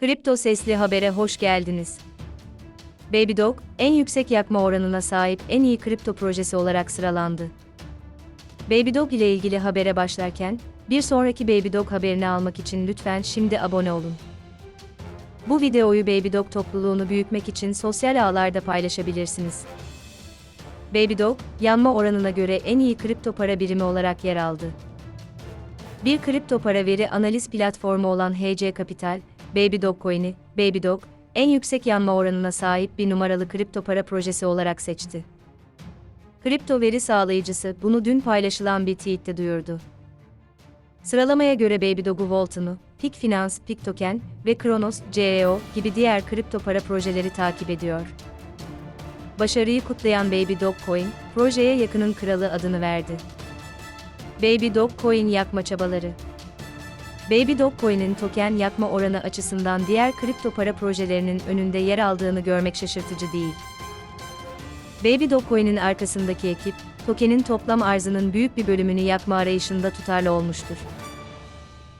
Kripto Sesli Haber'e hoş geldiniz. Babydog, en yüksek yakma oranına sahip en iyi kripto projesi olarak sıralandı. Babydog ile ilgili habere başlarken, bir sonraki Babydog haberini almak için lütfen şimdi abone olun. Bu videoyu Babydog topluluğunu büyütmek için sosyal ağlarda paylaşabilirsiniz. Babydog, yanma oranına göre en iyi kripto para birimi olarak yer aldı. Bir kripto para veri analiz platformu olan HC Capital, Babydog Coin'i, Babydog, en yüksek yanma oranına sahip bir numaralı kripto para projesi olarak seçti. Kripto veri sağlayıcısı bunu dün paylaşılan bir tweette duyurdu. Sıralamaya göre Babydog'u Volt'unu, Peak Finance, Peak Token ve Kronos, CEO gibi diğer kripto para projeleri takip ediyor. Başarıyı kutlayan Babydog Coin, projeye yakının kralı adını verdi. Babydog Coin yakma çabaları Baby Dogecoin'in token yakma oranı açısından diğer kripto para projelerinin önünde yer aldığını görmek şaşırtıcı değil. Baby Dogecoin'in arkasındaki ekip, tokenin toplam arzının büyük bir bölümünü yakma arayışında tutarlı olmuştur.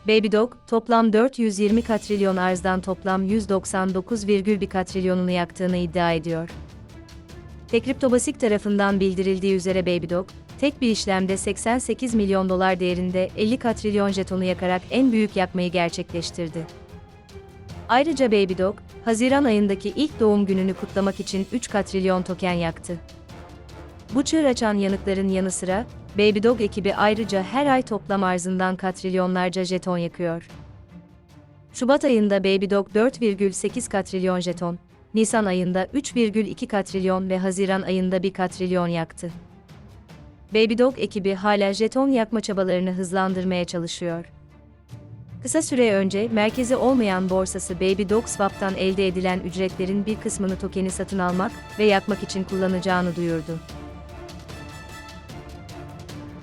Baby Dog, toplam 420 katrilyon arzdan toplam 199,1 katrilyonunu yaktığını iddia ediyor. Tekriptobasik tarafından bildirildiği üzere Babydog, tek bir işlemde 88 milyon dolar değerinde 50 katrilyon jetonu yakarak en büyük yakmayı gerçekleştirdi. Ayrıca Babydog, Haziran ayındaki ilk doğum gününü kutlamak için 3 katrilyon token yaktı. Bu çığır açan yanıkların yanı sıra, Babydog ekibi ayrıca her ay toplam arzından katrilyonlarca jeton yakıyor. Şubat ayında Babydog 4,8 katrilyon jeton, Nisan ayında 3,2 katrilyon ve Haziran ayında 1 katrilyon yaktı. Babydog ekibi hala jeton yakma çabalarını hızlandırmaya çalışıyor. Kısa süre önce merkezi olmayan borsası Babydog Swap'tan elde edilen ücretlerin bir kısmını tokeni satın almak ve yakmak için kullanacağını duyurdu.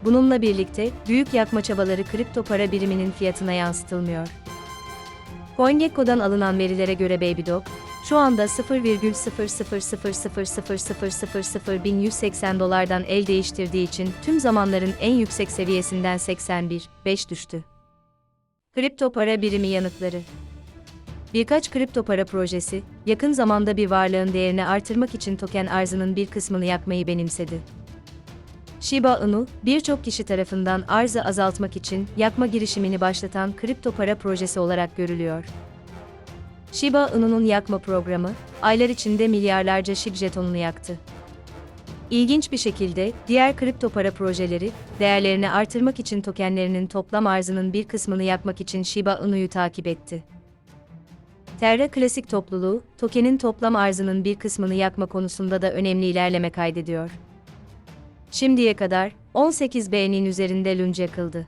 Bununla birlikte büyük yakma çabaları kripto para biriminin fiyatına yansıtılmıyor. CoinGecko'dan alınan verilere göre Babydog, şu anda 0,00000001180 dolardan el değiştirdiği için tüm zamanların en yüksek seviyesinden 81,5 düştü. Kripto para birimi yanıtları Birkaç kripto para projesi, yakın zamanda bir varlığın değerini artırmak için token arzının bir kısmını yakmayı benimsedi. Shiba Inu, birçok kişi tarafından arzı azaltmak için yakma girişimini başlatan kripto para projesi olarak görülüyor. Shiba Inu'nun yakma programı, aylar içinde milyarlarca SHIB jetonunu yaktı. İlginç bir şekilde, diğer kripto para projeleri, değerlerini artırmak için tokenlerinin toplam arzının bir kısmını yakmak için Shiba Inu'yu takip etti. Terra Klasik topluluğu, tokenin toplam arzının bir kısmını yakma konusunda da önemli ilerleme kaydediyor. Şimdiye kadar 18 beğenin üzerinde lunch yakıldı.